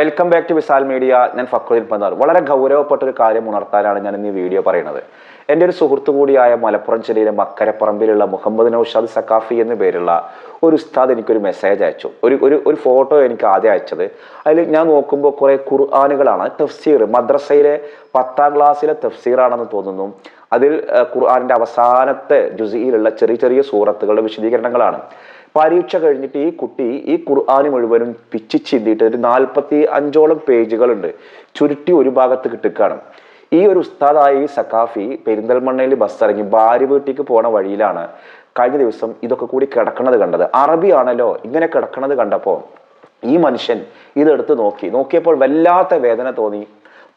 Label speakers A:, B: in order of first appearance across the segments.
A: Welcome back to Visal media ഞാൻ ഫക്രുദ്ദീൻ പന്താർ വളരെ ഗൗരവപ്പെട്ട ഒരു കാര്യം ഉണർത്താനാണ് ഞാൻ ഇന്ന് ഈ വീഡിയോ പറയുന്നത്. എന്റെ ഒരു സുഹൃത്തു കൂടിയായ മലപ്പുറം ജില്ലയിലെ മക്കരപ്പറമ്പിലുള്ള മുഹമ്മദ് നൌഷാദ് സക്കാഫി എന്ന പേരുള്ള ഒരു ഉസ്താദ് എനിക്കൊരു മെസ്സേജ് അയച്ചു. ഒരു ഒരു ഒരു ഫോട്ടോ എനിക്ക് ആദ്യം അയച്ചത്. അതിൽ ഞാൻ നോക്കുമ്പോൾ കുറേ ഖുർആാനുകളാണ്. തഫ്സീർ മദ്രസയിലെ പത്താം ക്ലാസ്സിലെ തഫ്സീറാണെന്ന് തോന്നുന്നു. അതിൽ ഖുർആാനിന്റെ അവസാനത്തെ ജുസിയിലുള്ള ചെറിയ ചെറിയ സൂറത്തുകളുടെ വിശദീകരണങ്ങളാണ്. പരീക്ഷ കഴിഞ്ഞിട്ട് ഈ കുട്ടി ഈ ഖുർആാന് മുഴുവനും പിച്ചി ചിന്തിയിട്ട് ഒരു നാൽപ്പത്തി അഞ്ചോളം പേജുകളുണ്ട്. ചുരുട്ടി ഒരു ഭാഗത്ത് കിട്ടുകയാണ്. ഈ ഒരു ഉസ്താദായ ഈ സഖാഫി പെരിന്തൽമണ്ണയിൽ ബസ് ഇറങ്ങി ഭാര്യ വീട്ടിലേക്ക് പോണ വഴിയിലാണ് കഴിഞ്ഞ ദിവസം ഇതൊക്കെ കൂടി കിടക്കണത് കണ്ടത്. അറബിയാണല്ലോ ഇങ്ങനെ കിടക്കണത് കണ്ടപ്പോൾ ഈ മനുഷ്യൻ ഇതെടുത്ത് നോക്കി. നോക്കിയപ്പോൾ വല്ലാത്ത വേദന തോന്നി.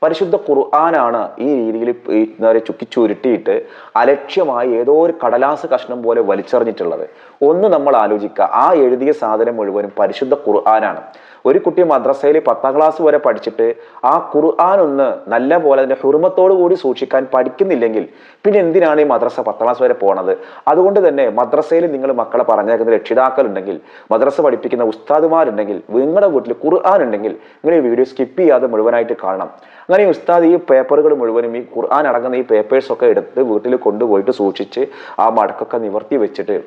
A: പരിശുദ്ധ ഖുർആനാണ് ഈ രീതിയിൽ എന്താ പറയുക ചുക്കി ചുരുട്ടിയിട്ട് അലക്ഷ്യമായി ഏതോ ഒരു കടലാസ് കഷ്ണം പോലെ വലിച്ചെറിഞ്ഞിട്ടുള്ളത്. ഒന്ന് നമ്മൾ ആലോചിക്കുക. ആ എഴുതിയ സാധനം മുഴുവനും പരിശുദ്ധ ഖുർആനാണ്. ഒരു കുട്ടി മദ്രസയിൽ പത്താം ക്ലാസ് വരെ പഠിച്ചിട്ട് ആ ഖുർആൻ ഒന്ന് നല്ല പോലെ അതിന്റെ ഹുർമത്തോടു കൂടി സൂക്ഷിക്കാൻ പഠിക്കുന്നില്ലെങ്കിൽ പിന്നെ എന്തിനാണ് ഈ മദ്രസ പത്താം ക്ലാസ് വരെ പോണത്? അതുകൊണ്ട് തന്നെ മദ്രസയിൽ നിങ്ങൾ മക്കളെ പറഞ്ഞേക്കുന്ന രക്ഷിതാക്കളുണ്ടെങ്കിൽ മദ്രസ പഠിപ്പിക്കുന്ന ഉസ്താദുമാരുണ്ടെങ്കിൽ നിങ്ങളുടെ വീട്ടിൽ ഖുർആൻ ഉണ്ടെങ്കിൽ നിങ്ങൾ ഈ വീഡിയോ സ്കിപ്പ് ചെയ്യാതെ മുഴുവനായിട്ട് കാണണം. അങ്ങനെ ഉസ്താദ് ഈ പേപ്പറുകൾ മുഴുവനും ഈ ഖുർആൻ അടങ്ങുന്ന ഈ പേപ്പേഴ്സൊക്കെ എടുത്ത് വീട്ടിൽ കൊണ്ടുപോയിട്ട് സൂക്ഷിച്ച് ആ മടക്കൊക്കെ നിവർത്തി വെച്ചിട്ട്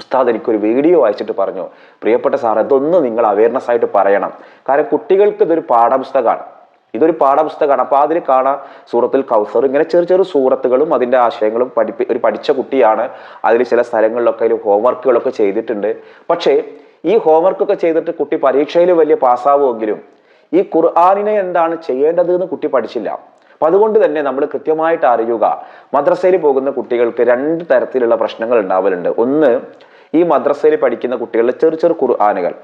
A: ഉസ്താദ് എനിക്കൊരു വീഡിയോ അയച്ചിട്ട് പറഞ്ഞു പ്രിയപ്പെട്ട സാർ ഇതൊന്ന് നിങ്ങൾ അവയർനെസ് ആയിട്ട് പറയണം. കാരണം കുട്ടികൾക്ക് ഇതൊരു പാഠപുസ്തകമാണ്. ഇതൊരു പാഠപുസ്തകമാണ്. അപ്പോൾ അതിൽ കാണാം സൂറത്തിൽ കൗസർ ഇങ്ങനെ ചെറു ചെറു സൂറത്തുകളും അതിന്റെ ആശയങ്ങളും പഠിപ്പി ഒരു പഠിച്ച കുട്ടിയാണ്. അതിൽ ചില സ്ഥലങ്ങളിലൊക്കെ അതിൽ ഹോംവർക്കുകളൊക്കെ ചെയ്തിട്ടുണ്ട്. പക്ഷേ ഈ ഹോംവർക്കൊക്കെ ചെയ്തിട്ട് കുട്ടി പരീക്ഷയിൽ വലിയ പാസ്സാവുമെങ്കിലും ഈ ഖുർആാനിനെ എന്താണ് ചെയ്യേണ്ടത് എന്ന് കുട്ടി പഠിച്ചില്ല. അപ്പൊ അതുകൊണ്ട് തന്നെ നമ്മൾ കൃത്യമായിട്ട് അറിയുക. മദ്രസയിൽ പോകുന്ന കുട്ടികൾക്ക് രണ്ട് തരത്തിലുള്ള പ്രശ്നങ്ങൾ ഉണ്ടാവലുണ്ട്. ഒന്ന് ഈ മദ്രസയിൽ പഠിക്കുന്ന കുട്ടികളുടെ ചെറു ചെറു ഖുർആാനുകൾ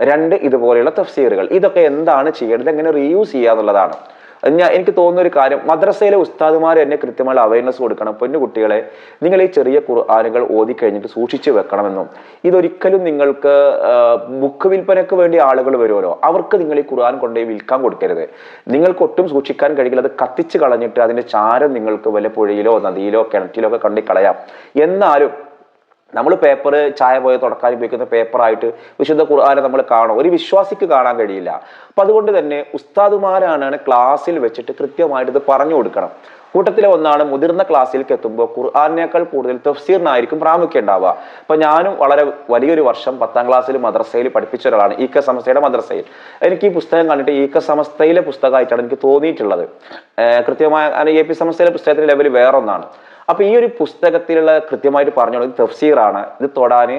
A: രണ്ട് ഇതുപോലെയുള്ള തഫ്സീറുകൾ. ഇതൊക്കെ എന്താണ് ചെയ്യേണ്ടത്? എങ്ങനെ റീയൂസ് ചെയ്യുക എന്നുള്ളതാണ്. ഞാൻ എനിക്ക് തോന്നുന്ന ഒരു കാര്യം മദ്രസയിലെ ഉസ്താദുമാർ എന്നെ കൃത്യമായി അവയർനെസ് കൊടുക്കണം. പൊന്നു കുട്ടികളെ നിങ്ങൾ ഈ ചെറിയ ഖുർആാനുകൾ ഓതി കഴിഞ്ഞിട്ട് സൂക്ഷിച്ചു വെക്കണമെന്നും. ഇതൊരിക്കലും നിങ്ങൾക്ക് ബുക്ക് വിൽപ്പനയ്ക്ക് വേണ്ടി ആളുകൾ വരുമല്ലോ. അവർക്ക് നിങ്ങൾ ഈ ഖുർആൻ കൊണ്ടുപോയി വിൽക്കാൻ കൊടുക്കരുത്. നിങ്ങൾക്ക് ഒട്ടും സൂക്ഷിക്കാൻ കഴിയില്ല. അത് കത്തിച്ച് കളഞ്ഞിട്ട് അതിന്റെ ചാരം നിങ്ങൾക്ക് വല്ല പുഴയിലോ നദിയിലോ കിണറ്റിലോ ഒക്കെ കണ്ടി കളയാം എന്നാലും നമ്മൾ പേപ്പർ ചായ പോയ തുടക്കാൻ ഉപയോഗിക്കുന്ന പേപ്പറായിട്ട് വിശുദ്ധ ഖുർആാനെ നമ്മൾ കാണും. ഒരു വിശ്വാസിക്ക് കാണാൻ കഴിയില്ല. അപ്പം അതുകൊണ്ട് തന്നെ ഉസ്താദുമാരാണ് ക്ലാസ്സിൽ വെച്ചിട്ട് കൃത്യമായിട്ട് ഇത് പറഞ്ഞു കൊടുക്കണം. കൂട്ടത്തിലെ ഒന്നാണ് മുതിർന്ന ക്ലാസ്സിലേക്ക് എത്തുമ്പോൾ ഖുർആാനേക്കാൾ കൂടുതൽ തഫ്സീറിനായിരിക്കും പ്രാമുഖ്യം ഉണ്ടാവുക. അപ്പം ഞാനും വളരെ വലിയൊരു വർഷം പത്താം ക്ലാസ്സിൽ മദ്രസയിൽ പഠിപ്പിച്ച ഒരാളാണ് ഈ ക സമസ്തയുടെ മദ്രസയിൽ. എനിക്ക് ഈ പുസ്തകം കണ്ടിട്ട് ഈ ക സമസ്തയിലെ പുസ്തകമായിട്ടാണ് എനിക്ക് തോന്നിയിട്ടുള്ളത്. കൃത്യമായ എ പി സമസ്തയിലെ പുസ്തകത്തിന്റെ ലെവൽ വേറൊന്നാണ്. അപ്പൊ ഈ ഒരു പുസ്തകത്തിലുള്ള കൃത്യമായിട്ട് പറഞ്ഞോളൂ ഇത് തഫ്സീറാണ് ഇത് തൊടാന്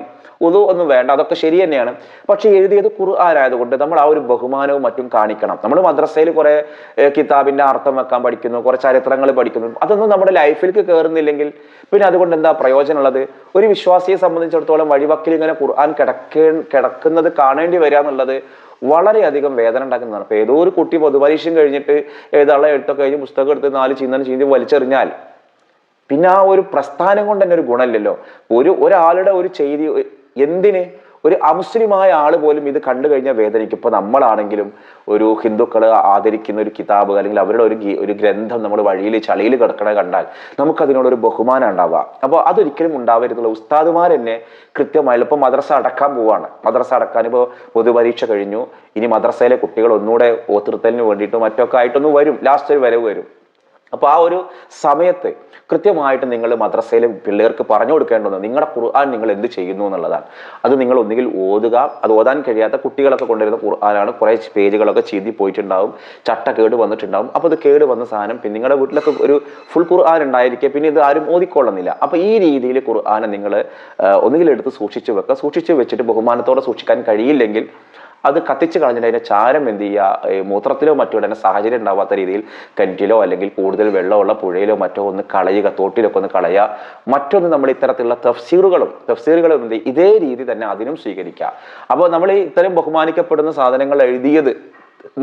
A: ഉതു ഒന്നും വേണ്ട അതൊക്കെ ശരി തന്നെയാണ്. പക്ഷെ എഴുതിയത് ഖുർആാനായതുകൊണ്ട് നമ്മൾ ആ ഒരു ബഹുമാനവും മറ്റും കാണിക്കണം. നമ്മൾ മദ്രസയിൽ കുറെ കിതാബിന്റെ അർത്ഥം വെക്കാൻ പഠിക്കുന്നു കുറെ ചരിത്രങ്ങൾ പഠിക്കുന്നു. അതൊന്നും നമ്മുടെ ലൈഫിലേക്ക് കയറുന്നില്ലെങ്കിൽ പിന്നെ അതുകൊണ്ട് എന്താ പ്രയോജനമുള്ളത്? ഒരു വിശ്വാസിയെ സംബന്ധിച്ചിടത്തോളം വഴിവക്കിൽ ഇങ്ങനെ ഖുർആൻ കിടക്കേ കിടക്കുന്നത് കാണേണ്ടി വരിക എന്നുള്ളത് വളരെയധികം വേദന ഉണ്ടാക്കുന്നതാണ്. അപ്പൊ ഏതോ ഒരു കുട്ടി പൊതുപരീക്ഷയും കഴിഞ്ഞിട്ട് ഏതാളെ എഴുത്തൊക്കെ കഴിഞ്ഞ് പുസ്തകം എടുത്ത് നാല് ചീന്തനം ചീന്തി വലിച്ചെറിഞ്ഞാൽ പിന്നെ ആ ഒരു പ്രസ്ഥാനം കൊണ്ട് തന്നെ ഒരു ഗുണമില്ലല്ലോ. ഒരു ഒരാളുടെ ഒരു ചെയ്തി എന്തിന്? ഒരു അമുസ്ലിമായ ആൾ പോലും ഇത് കണ്ടു കഴിഞ്ഞാൽ വേദനിക്കും. ഇപ്പൊ നമ്മളാണെങ്കിലും ഒരു ഹിന്ദുക്കൾ ആദരിക്കുന്ന ഒരു കിതാബ് അല്ലെങ്കിൽ അവരുടെ ഒരു ഒരു ഗ്രന്ഥം നമ്മൾ വഴിയിൽ ചളിയിൽ കിടക്കണ കണ്ടാൽ നമുക്ക് അതിനോടൊരു ബഹുമാനം ഉണ്ടാവുക. അപ്പോൾ അതൊരിക്കലും ഉണ്ടാവരുതുള്ള. ഉസ്താദുമാർ തന്നെ കൃത്യമായി ഇപ്പോൾ മദ്രസ അടക്കാൻ പോവാണ്. മദ്രസ അടക്കാൻ ഇപ്പോൾ പൊതുപരീക്ഷ കഴിഞ്ഞു. ഇനി മദ്രസയിലെ കുട്ടികൾ ഒന്നുകൂടെ ഓത്തിർത്തലിന് വേണ്ടിയിട്ട് മറ്റൊക്കെ ആയിട്ടൊന്ന് വരും. ലാസ്റ്റ് ഒരു വരവ് വരും. അപ്പൊ ആ ഒരു സമയത്ത് കൃത്യമായിട്ട് നിങ്ങൾ മദ്രസയിലെ പിള്ളേർക്ക് പറഞ്ഞു കൊടുക്കേണ്ടത് നിങ്ങളുടെ ഖുർആൻ നിങ്ങൾ എന്ത് ചെയ്യുന്നു എന്നുള്ളതാണ്. അത് നിങ്ങൾ ഒന്നുകിൽ ഓതുക അത് ഓതാൻ കഴിയാത്ത കുട്ടികളൊക്കെ കൊണ്ടുവരുന്ന ഖുർആനാണ്. കുറേ പേജുകളൊക്കെ ചീന്തി പോയിട്ടുണ്ടാവും ചട്ട കേട് വന്നിട്ടുണ്ടാവും. അപ്പോൾ അത് കേട് വന്ന സാധനം പിന്നെ നിങ്ങളുടെ വീട്ടിലൊക്കെ ഒരു ഫുൾ ഖുർആൻ ഉണ്ടായിരിക്കുക പിന്നെ ഇത് ആരും ഓതിക്കൊള്ളുന്നില്ല. അപ്പൊ ഈ രീതിയിൽ ഖുർആനെ നിങ്ങൾ ഒന്നുകിൽ എടുത്ത് സൂക്ഷിച്ചു വെക്കുക സൂക്ഷിച്ചു വെച്ചിട്ട് ബഹുമാനത്തോടെ സൂക്ഷിക്കാൻ കഴിയില്ലെങ്കിൽ അത് കത്തിച്ച് കളഞ്ഞിട്ട് അതിന്റെ ചാരം എന്ത് ചെയ്യുക? മൂത്രത്തിലോ മറ്റോ അതിന്റെ സാഹചര്യം ഉണ്ടാവാത്ത രീതിയിൽ കിണറ്റിലോ അല്ലെങ്കിൽ കൂടുതൽ വെള്ളമുള്ള പുഴയിലോ മറ്റോ ഒന്ന് കളയുക തോട്ടിലൊക്കെ ഒന്ന് കളയുക. മറ്റൊന്ന് നമ്മൾ ഇത്തരത്തിലുള്ള തഫ്സീറുകളും തഫ്സീറുകളും എന്ത്? ഇതേ രീതി തന്നെ അതിനും സ്വീകരിക്കുക. അപ്പോൾ നമ്മൾ ഇത്തരം ബഹുമാനിക്കപ്പെടുന്ന സാധനങ്ങൾ എഴുതിയത്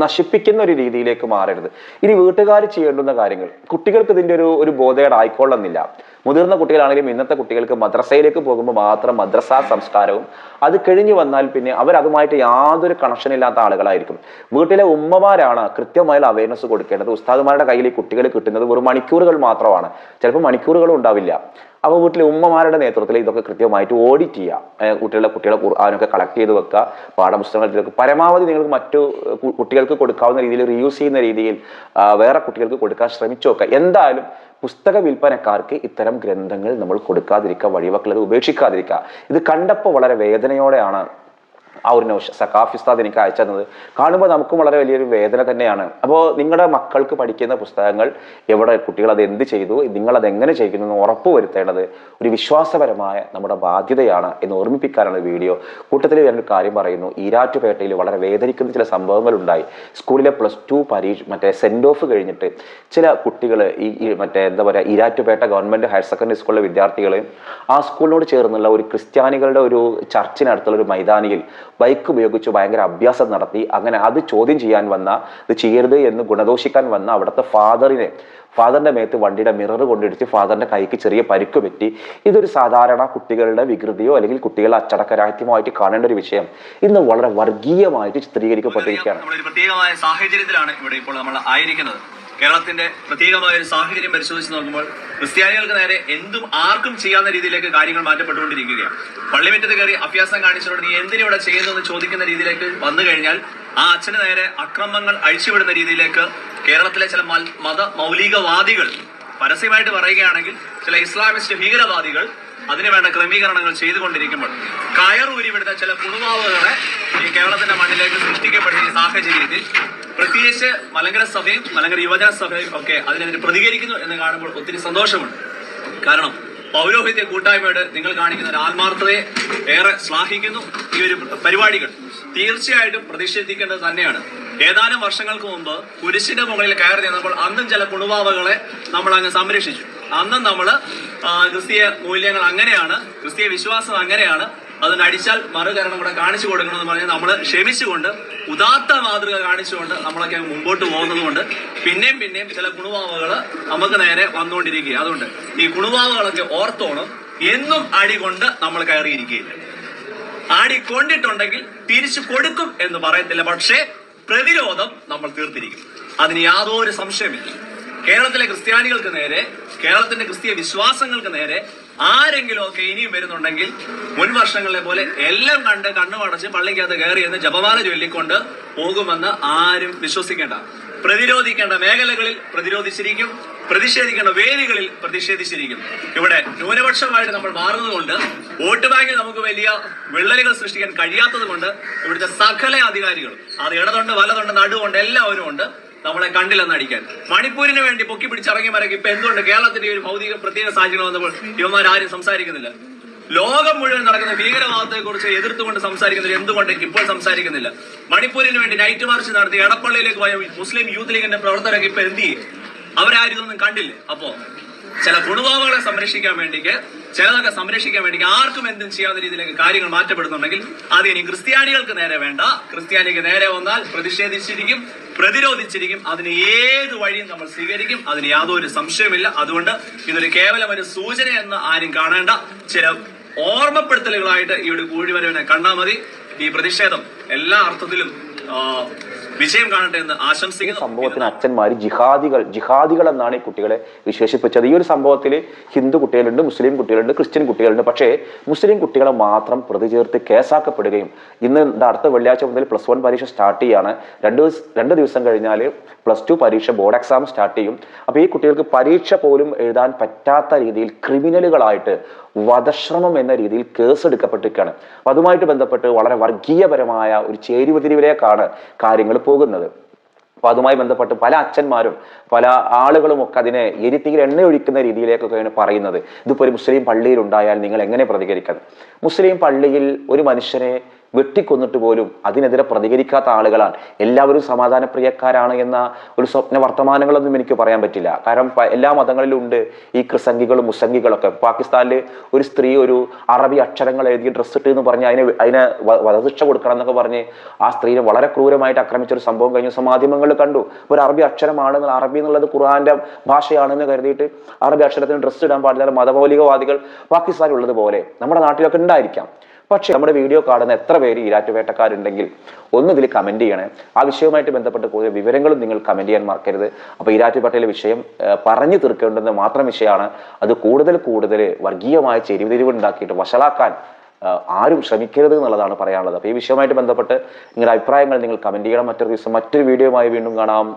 A: നശിപ്പിക്കുന്ന ഒരു രീതിയിലേക്ക് മാറരുത്. ഇനി വീട്ടുകാർ ചെയ്യേണ്ടുന്ന കാര്യങ്ങൾ. കുട്ടികൾക്ക് ഇതിന്റെ ഒരു ഒരു ബോധേട് ആയിക്കൊള്ളുന്നില്ല മുതിർന്ന കുട്ടികളാണെങ്കിലും ഇന്നത്തെ കുട്ടികൾക്ക് മദ്രസയിലേക്ക് പോകുമ്പോൾ മാത്രം മദ്രസ സംസ്കാരവും അത് കഴിഞ്ഞു വന്നാൽ പിന്നെ അവർ അതുമായിട്ട് യാതൊരു കണക്ഷൻ ഇല്ലാത്ത ആളുകളായിരിക്കും. വീട്ടിലെ ഉമ്മമാരാണ് കൃത്യമായുള്ള അവയർനെസ് കൊടുക്കേണ്ടത്. ഉസ്താദുമാരുടെ കയ്യിൽ ഈ കുട്ടികൾ കിട്ടുന്നത് വെറും മണിക്കൂറുകൾ മാത്രമാണ്. ചിലപ്പോൾ മണിക്കൂറുകളും ഉണ്ടാവില്ല. അപ്പോൾ വീട്ടിലെ ഉമ്മമാരുടെ നേതൃത്വത്തിൽ ഇതൊക്കെ കൃത്യമായിട്ട് ഓഡിറ്റ് ചെയ്യുക. കുട്ടികളെ കുട്ടികളെ ഖുർആാനൊക്കെ കളക്ട് ചെയ്ത് വെക്കുക. പാഠപുസ്തകങ്ങളിലേക്ക് പരമാവധി നിങ്ങൾക്ക് മറ്റു കുട്ടികൾക്ക് കൊടുക്കാവുന്ന രീതിയിൽ റീയൂസ് ചെയ്യുന്ന രീതിയിൽ വേറെ കുട്ടികൾക്ക് കൊടുക്കാൻ ശ്രമിച്ചു നോക്കുക. എന്തായാലും പുസ്തക വിൽപ്പനക്കാർക്ക് ഇത്തരം ഗ്രന്ഥങ്ങൾ നമ്മൾ കൊടുക്കാതിരിക്കുക വഴിവെക്കലത് ഉപേക്ഷിക്കാതിരിക്കുക. ഇത് കണ്ടപ്പോൾ വളരെ വേദനയോടെയാണ് ആ ഒരു നൗഷ സക്കാഫിസ്താദ് എനിക്ക് അയച്ചു തന്നത്. കാണുമ്പോൾ നമുക്കും വളരെ വലിയൊരു വേദന തന്നെയാണ്. അപ്പോൾ നിങ്ങളുടെ മക്കൾക്ക് പഠിക്കുന്ന പുസ്തകങ്ങൾ എവിടെ? കുട്ടികൾ അത് എന്ത് ചെയ്തു? നിങ്ങൾ അത് എങ്ങനെ ചെയ്യുന്നു എന്ന് ഉറപ്പ് വരുത്തേണ്ടത് ഒരു വിശ്വാസപരമായ നമ്മുടെ ബാധ്യതയാണ് എന്ന് ഓർമ്മിപ്പിക്കാനാണ് വീഡിയോ. കൂട്ടത്തിൽ ഞാനൊരു കാര്യം പറയുന്നു. ഈരാറ്റുപേട്ടയിൽ വളരെ വേദനിക്കുന്ന ചില സംഭവങ്ങൾ ഉണ്ടായി സ്കൂളിലെ പ്ലസ് ടു പരീക്ഷ മറ്റേ സെൻഡ് ഓഫ് കഴിഞ്ഞിട്ട് ചില കുട്ടികൾ ഈ മറ്റേ എന്താ പറയുക ഈരാറ്റുപേട്ട ഗവൺമെന്റ് ഹയർ സെക്കൻഡറി സ്കൂളിലെ വിദ്യാർത്ഥികൾ ആ സ്കൂളിനോട് ചേർന്നുള്ള ഒരു ക്രിസ്ത്യാനികളുടെ ഒരു ചർച്ചിനടുത്തുള്ള ഒരു മൈതാനിയിൽ ബൈക്ക് ഉപയോഗിച്ച് ഭയങ്കര അഭ്യാസം നടത്തി അങ്ങനെ അത് ചോദ്യം ചെയ്യാൻ വന്ന ഇത് ചെയ്യരുത് എന്ന് ഗുണദോഷിക്കാൻ വന്ന അവിടുത്തെ ഫാദറിനെ ഫാദറിന്റെ മേത്ത് വണ്ടിയുടെ മിറർ കൊണ്ടിടിച്ച് ഫാദറിന്റെ കൈക്ക് ചെറിയ പരിക്ക് പറ്റി. ഇതൊരു സാധാരണ കുട്ടികളുടെ വികൃതിയോ അല്ലെങ്കിൽ കുട്ടികളെ അച്ചടക്കരാഹിത്യമായിട്ട് കാണേണ്ട ഒരു വിഷയം. ഇന്ന് വളരെ വർഗീയമായിട്ട് ചിത്രീകരിക്കപ്പെട്ടിരിക്കുകയാണ്.
B: പ്രത്യേകമായ സാഹചര്യത്തിലാണ് ഇവിടെ ഇപ്പോൾ നമ്മൾ ആയിരിക്കുന്നത്. കേരളത്തിന്റെ പ്രത്യേകമായ ഒരു സാഹചര്യം പരിശോധിച്ച് നോക്കുമ്പോൾ ക്രിസ്ത്യാനികൾക്ക് നേരെ എന്തും ആർക്കും ചെയ്യാവുന്ന രീതിയിലേക്ക് കാര്യങ്ങൾ മാറ്റപ്പെട്ടുകൊണ്ടിരിക്കുകയാണ്. പള്ളിമറ്റത്ത് കയറി അഭ്യാസം കാണിച്ചുകൊണ്ട് നീ എന്തിനിവിടെ ചെയ്യുന്നു എന്ന് ചോദിക്കുന്ന രീതിയിലേക്ക് വന്നു കഴിഞ്ഞാൽ ആ അച്ഛന് നേരെ അക്രമങ്ങൾ അഴിച്ചുവിടുന്ന രീതിയിലേക്ക് കേരളത്തിലെ ചില മത മൗലികവാദികൾ പരസ്യമായിട്ട് പറയുകയാണെങ്കിൽ ചില ഇസ്ലാമിസ്റ്റ് ഭീകരവാദികൾ അതിനു വേണ്ട ക്രമീകരണങ്ങൾ ചെയ്തുകൊണ്ടിരിക്കുമ്പോൾ കയറൂരി ചില കുണുവാവുകളെ ഈ കേരളത്തിന്റെ മണ്ണിലേക്ക് സൃഷ്ടിക്കപ്പെട്ട ഈ സാഹചര്യത്തിൽ പ്രത്യേകിച്ച് മലങ്കര സഭയും മലങ്കര യുവജന സഭയും ഒക്കെ അതിനെതിരെ പ്രതികരിക്കുന്നു എന്ന് കാണുമ്പോൾ ഒത്തിരി സന്തോഷമുണ്ട്. കാരണം പൗരോഹിത്യ കൂട്ടായ്മയോട് നിങ്ങൾ കാണിക്കുന്ന ഒരു ആത്മാർത്ഥതയെ ഏറെ ശ്ലാഘിക്കുന്നു ഈ ഒരു പരിപാടികൾ. തീർച്ചയായിട്ടും പ്രതിഷേധിക്കേണ്ടത് തന്നെയാണ്. ഏതാനും വർഷങ്ങൾക്ക് മുമ്പ് കുരിശിന്റെ മുകളിൽ കയറി നിന്നപ്പോൾ അന്നും ചില കുണുവാവകളെ നമ്മൾ അങ്ങ് സംരക്ഷിച്ചു. അന്നും നമ്മൾ ക്രിസ്തീയ മൂല്യങ്ങൾ അങ്ങനെയാണ് ക്രിസ്തീയ വിശ്വാസം അങ്ങനെയാണ് അതിന് അടിച്ചാൽ മറുകരണം കൂടെ കാണിച്ചു കൊടുക്കണമെന്ന് പറഞ്ഞ് നമ്മൾ ക്ഷമിച്ചുകൊണ്ട് ഉദാത്ത മാതൃക കാണിച്ചുകൊണ്ട് നമ്മളൊക്കെ മുമ്പോട്ട് പോകുന്നത് കൊണ്ട് പിന്നെയും പിന്നെയും ചില കുണുവാവകൾ നമുക്ക് നേരെ വന്നുകൊണ്ടിരിക്കുക അതുകൊണ്ട് ഈ കുണുവാവകളൊക്കെ ഓർത്തോണം എന്നും അടി കൊണ്ട് നമ്മൾ കയറിയിരിക്കുകയില്ല. അടി കൊണ്ടിട്ടുണ്ടെങ്കിൽ തിരിച്ചു കൊടുക്കും എന്ന് പറയത്തില്ല. പക്ഷേ പ്രതിരോധം നമ്മൾ തീർത്തിരിക്കും അതിന് യാതൊരു സംശയമില്ല. കേരളത്തിലെ ക്രിസ്ത്യാനികൾക്ക് നേരെ കേരളത്തിന്റെ ക്രിസ്തീയ വിശ്വാസങ്ങൾക്ക് നേരെ ആരെങ്കിലും ഒക്കെ ഇനിയും വരുന്നുണ്ടെങ്കിൽ മുൻ വർഷങ്ങളിലെ പോലെ എല്ലാം കണ്ട് കണ്ണുമടച്ച് പള്ളിക്കകത്ത് കയറി എന്ന് ജപമാല ചൊല്ലിക്കൊണ്ട് പോകുമെന്ന് ആരും വിശ്വസിക്കേണ്ട. പ്രതിരോധിക്കേണ്ട മേഖലകളിൽ പ്രതിരോധിച്ചിരിക്കും. പ്രതിഷേധിക്കേണ്ട വേദികളിൽ പ്രതിഷേധിച്ചിരിക്കും. ഇവിടെ ന്യൂനപക്ഷമായിട്ട് നമ്മൾ മാറുന്നതുകൊണ്ട് വോട്ട് ബാങ്കിൽ നമുക്ക് വലിയ വിള്ളലുകൾ സൃഷ്ടിക്കാൻ കഴിയാത്തത് കൊണ്ട് ഇവിടുത്തെ സകല അധികാരികളും അത് ഇടതുണ്ട് വലതുണ്ട് നടുവുണ്ട് എല്ലാവരും ഉണ്ട് നമ്മളെ കണ്ടില്ലെന്ന് അടിക്കാൻ മണിപ്പൂരിന് വേണ്ടി പൊക്കി പിടിച്ചിറങ്ങി മരക്കി ഇപ്പൊ എന്തുകൊണ്ട് കേരളത്തിന്റെ ഒരു ഭൗതിക പ്രത്യേക സാഹചര്യം വന്നപ്പോൾ ഇവന്മാർ ആരും സംസാരിക്കുന്നില്ല. ലോകം മുഴുവൻ നടക്കുന്ന ഭീകരവാദത്തെ കുറിച്ച് എതിർത്തുകൊണ്ട് സംസാരിക്കുന്നില്ല എന്തുകൊണ്ട് ഇപ്പോൾ സംസാരിക്കുന്നില്ല? മണിപ്പൂരിന് വേണ്ടി നൈറ്റ് മാർച്ച് നടത്തി എടപ്പള്ളിയിലേക്ക് പോയ മുസ്ലിം യൂത്ത് ലീഗിന്റെ പ്രവർത്തകരൊക്കെ ഇപ്പൊ എന്ത് ചെയ്യും? അവരാരും ഇതൊന്നും കണ്ടില്ലേ. അപ്പോ ചില കുണുവാവുകളെ സംരക്ഷിക്കാൻ വേണ്ടിക്ക് ചിലതൊക്കെ സംരക്ഷിക്കാൻ വേണ്ടി ആർക്കും എന്തും ചെയ്യാവുന്ന രീതിയിലേക്ക് കാര്യങ്ങൾ മാറ്റപ്പെടുന്നുണ്ടെങ്കിൽ അത് ഇനി ക്രിസ്ത്യാനികൾക്ക് നേരെ വേണ്ട. ക്രിസ്ത്യാനിക്ക് നേരെ വന്നാൽ പ്രതിഷേധിച്ചിരിക്കും പ്രതിരോധിച്ചിരിക്കും അതിന് ഏത് വഴിയും നമ്മൾ സ്വീകരിക്കും അതിന് യാതൊരു സംശയമില്ല അതുകൊണ്ട് ഇതൊരു കേവലം ഒരു സൂചന എന്ന് ആരും കാണേണ്ട. ചില ഓർമ്മപ്പെടുത്തലുകളായിട്ട് ഈ ഒരു കൂടിവരവിനെ കണ്ടാൽ മതി. ഈ പ്രതിഷേധം എല്ലാ അർത്ഥത്തിലും വിജയം കാണട്ടെ എന്ന് ആശംസിക്കുന്ന.
A: സംഭവത്തിന് അച്ഛന്മാർ ജിഹാദികൾ ജിഹാദികൾ എന്നാണ് ഈ കുട്ടികളെ വിശേഷിപ്പിച്ചത്. ഈ ഒരു സംഭവത്തിൽ ഹിന്ദു കുട്ടികളുണ്ട് മുസ്ലിം കുട്ടികളുണ്ട് ക്രിസ്ത്യൻ കുട്ടികളുണ്ട്. പക്ഷേ മുസ്ലിം കുട്ടികളെ മാത്രം പ്രതി ചേർത്ത് കേസാക്കപ്പെടുകയും ഇന്ന് അടുത്ത വെള്ളിയാഴ്ച മുതൽ പ്ലസ് വൺ പരീക്ഷ സ്റ്റാർട്ട് ചെയ്യാണ്. രണ്ട് രണ്ട് ദിവസം കഴിഞ്ഞാൽ പ്ലസ് ടു പരീക്ഷ ബോർഡ് എക്സാം സ്റ്റാർട്ട് ചെയ്യും. അപ്പോൾ ഈ കുട്ടികൾക്ക് പരീക്ഷ പോലും എഴുതാൻ പറ്റാത്ത രീതിയിൽ ക്രിമിനലുകളായിട്ട് വധശ്രമം എന്ന രീതിയിൽ കേസ് എടുക്കപ്പെട്ടിരിക്കുകയാണ്. അപ്പൊ അതുമായിട്ട് ബന്ധപ്പെട്ട് വളരെ വർഗീയപരമായ ഒരു ചേരുവതിരിവിലേക്കാണ് കാര്യങ്ങൾ പോകുന്നത്. അപ്പൊ അതുമായി ബന്ധപ്പെട്ട് പല അച്ഛന്മാരും പല ആളുകളും ഒക്കെ അതിനെ എരിത്തിയിൽ എണ്ണ ഒഴിക്കുന്ന രീതിയിലേക്കൊക്കെയാണ് പറയുന്നത്. ഇതിപ്പോ ഒരു മുസ്ലിം പള്ളിയിൽ ഉണ്ടായാൽ നിങ്ങൾ എങ്ങനെ പ്രതികരിക്കണം? മുസ്ലിം പള്ളിയിൽ ഒരു മനുഷ്യനെ വെട്ടിക്കൊന്നിട്ട് പോലും അതിനെതിരെ പ്രതികരിക്കാത്ത ആളുകളാണ്. എല്ലാവരും സമാധാനപ്രിയക്കാരാണ് എന്ന ഒരു സ്വപ്ന വർത്തമാനങ്ങളൊന്നും എനിക്ക് പറയാൻ പറ്റില്ല. കാരണം എല്ലാ മതങ്ങളിലും ഉണ്ട് ഈ ക്രിസംഗികളും മുസംഗികളൊക്കെ. പാകിസ്ഥാനിൽ ഒരു സ്ത്രീ ഒരു അറബി അക്ഷരങ്ങൾ എഴുതി ഡ്രസ്സ് ഇട്ട് എന്ന് പറഞ്ഞ് അതിനെ അതിനെ വധശിക്ഷ കൊടുക്കണം എന്നൊക്കെ പറഞ്ഞ് ആ സ്ത്രീനെ വളരെ ക്രൂരമായിട്ട് ആക്രമിച്ച ഒരു സംഭവം കഴിഞ്ഞ ദിവസം മാധ്യമങ്ങളിൽ കണ്ടു. ഒരു അറബി അക്ഷരമാണ് അറബി എന്നുള്ളത് ഖുർആന്റെ ഭാഷയാണെന്ന് കരുതിയിട്ട് അറബി അക്ഷരത്തിന് ഡ്രസ്സ് ഇടാൻ പാടില്ല മതമൗലികവാദികൾ പാകിസ്ഥാനിലുള്ളത് പോലെ നമ്മുടെ നാട്ടിലൊക്കെ ഉണ്ടായിരിക്കാം. പക്ഷേ നമ്മുടെ വീഡിയോ കാണുന്ന എത്ര പേര് ഈരാറ്റുപേട്ടക്കാരുണ്ടെങ്കിൽ ഒന്ന് ഇതിൽ കമന്റ് ചെയ്യണേ. ആ വിഷയവുമായിട്ട് ബന്ധപ്പെട്ട് കൂടുതൽ വിവരങ്ങളും നിങ്ങൾ കമന്റ് ചെയ്യാൻ മറക്കരുത്. അപ്പോൾ ഈരാറ്റുപേട്ടയിലെ വിഷയം പറഞ്ഞു തീർക്കേണ്ടുന്ന മാത്രം വിഷയമാണ്. അത് കൂടുതൽ കൂടുതൽ വർഗീയമായ ചെരിവുതിരിവ് ഉണ്ടാക്കിയിട്ട് വഷളാക്കാൻ ആരും ശ്രമിക്കരുത് എന്നുള്ളതാണ് പറയാനുള്ളത്. അപ്പോൾ ഈ വിഷയവുമായിട്ട് ബന്ധപ്പെട്ട് നിങ്ങളുടെ അഭിപ്രായങ്ങൾ നിങ്ങൾ കമന്റ് ചെയ്യണം. മറ്റൊരു ദിവസം മറ്റൊരു വീഡിയോയുമായി വീണ്ടും കാണാം.